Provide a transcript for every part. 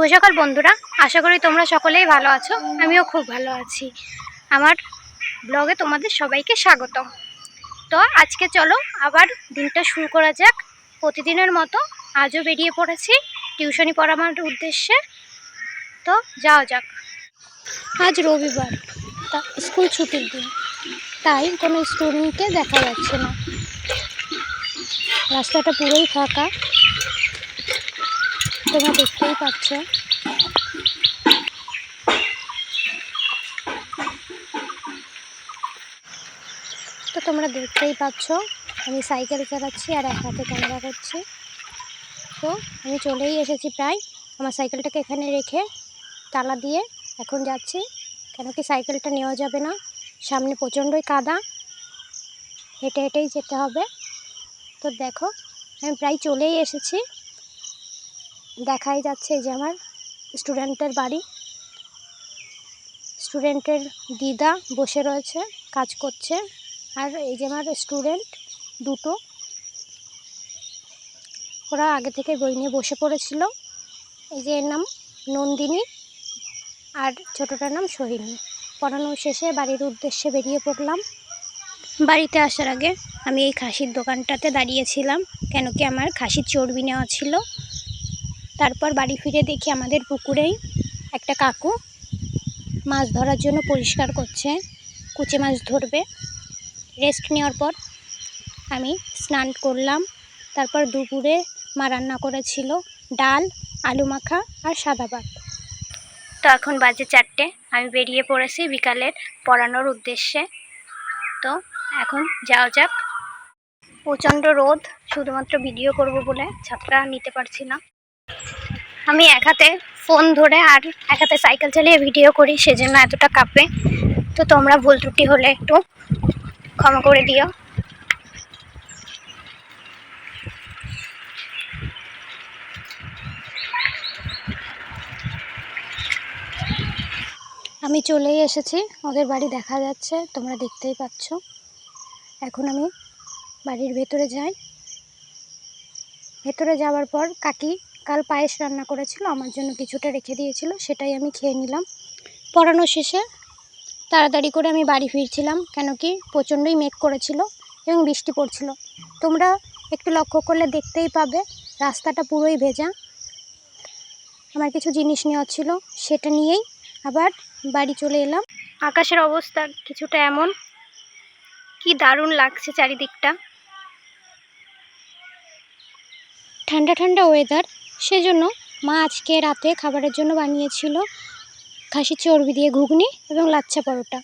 শুভ সকাল, বন্ধুরা। আশা করি তোমরা সকলেই ভালো আছো। আমিও খুব ভালো আছি। আমার ব্লগে তোমাদের সবাইকে স্বাগতম। তো আজকে চলো, আবার দিনটা শুরু করা যাক। প্রতিদিনের মতো আজও বেরিয়ে পড়েছি টিউশনি পড়ানোর উদ্দেশ্যে। তো যাওয়া যাক। আজ রবিবার, তা স্কুল ছুটির দিন। তাই কোনো স্টুডেন্টকে দেখা যাচ্ছে না। রাস্তাটা পুরোই ফাঁকা। তোমরা দেখতেই পাচ্ছ। তো তোমরা দেখতেই পাচ্ছ, আমি সাইকেল চালাচ্ছি আর এক হাতে ক্যামেরা করছি। তো আমি চলেই এসেছি প্রায়। আমার সাইকেলটাকে এখানে রেখে তালা দিয়ে এখন যাচ্ছি। কেন কি সাইকেলটা নেওয়া যাবে না। সামনে প্রচণ্ডই কাদা। হেঁটে হেঁটেই যেতে হবে। তো দেখো, আমি প্রায় চলেই এসেছি। দেখাই যাচ্ছে এই যে আমার স্টুডেন্টের বাড়ি। স্টুডেন্টের দিদা বসে রয়েছে, কাজ করছে। আর এই যে আমার স্টুডেন্ট দুটো, ওরা আগে থেকে বই নিয়ে বসে পড়েছিল। এই যে এর নাম নন্দিনী আর ছোটোটার নাম সোহিনী। পড়ানো শেষে বাড়ির উদ্দেশ্যে বেরিয়ে পড়লাম। বাড়িতে আসার আগে আমি এই খাসির দোকানটাতে দাঁড়িয়েছিলাম, কেন কি আমার খাসির চর্বি নেওয়া ছিল। তারপর বাড়ি ফিরে দেখি আমাদের পুকুরেই একটা কাকু মাছ ধরার জন্য পরিষ্কার করছে, কুচে মাছ ধরবে। রেস্ট নেওয়ার পর আমি স্নান করলাম, তারপর দুপুরে মা রান্না করেছিল ডাল, আলু মাখা আর সাদা ভাত। তো এখন বাজে চারটে, আমি বেরিয়ে পড়েছি বিকালের পড়ানোর উদ্দেশ্যে। তো এখন যাওয়া যাক। প্রচণ্ড রোদ, শুধুমাত্র ভিডিও করব বলে ছাত্রা নিতে পারছি না। আমি এক হাতে ফোন ধরে আর এক হাতে সাইকেল চালিয়ে ভিডিও করি, সেজন্য এতটা কাঁপে। তো তোমরা ভুল ত্রুটি হলে একটু ক্ষমা করে দিও। আমি চলেই এসেছি, ওদের বাড়ি দেখা যাচ্ছে, তোমরা দেখতেই পাচ্ছ। এখন আমি বাড়ির ভেতরে যাই। ভেতরে যাওয়ার পর কাকি কাল পায়েস রান্না করেছিল, আমার জন্য কিছুটা রেখে দিয়েছিল, সেটাই আমি খেয়ে নিলাম। পড়ানো শেষে তাড়াতাড়ি করে আমি বাড়ি ফিরছিলাম, কেন কি প্রচণ্ডই মেঘ করেছিল এবং বৃষ্টি পড়ছিল। তোমরা একটু লক্ষ্য করলে দেখতেই পাবে, রাস্তাটা পুরোই ভেজা। আমার কিছু জিনিস নেওয়া ছিল, সেটা নিয়েই আবার বাড়ি চলে এলাম। আকাশের অবস্থা কিছুটা এমন। কি দারুণ লাগছে চারিদিকটা। ঠান্ডা ঠান্ডা ওয়েদার সেজন্য মা আজকে রাতে খাবারের জন্য বানিয়েছিল খাসি চর্বি দিয়ে ঘুগনি এবং লাচ্ছা পরোটা।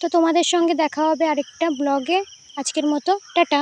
তো তোমাদের সঙ্গে দেখা হবে আরেকটা ব্লগে আজকের মতো, টাটা।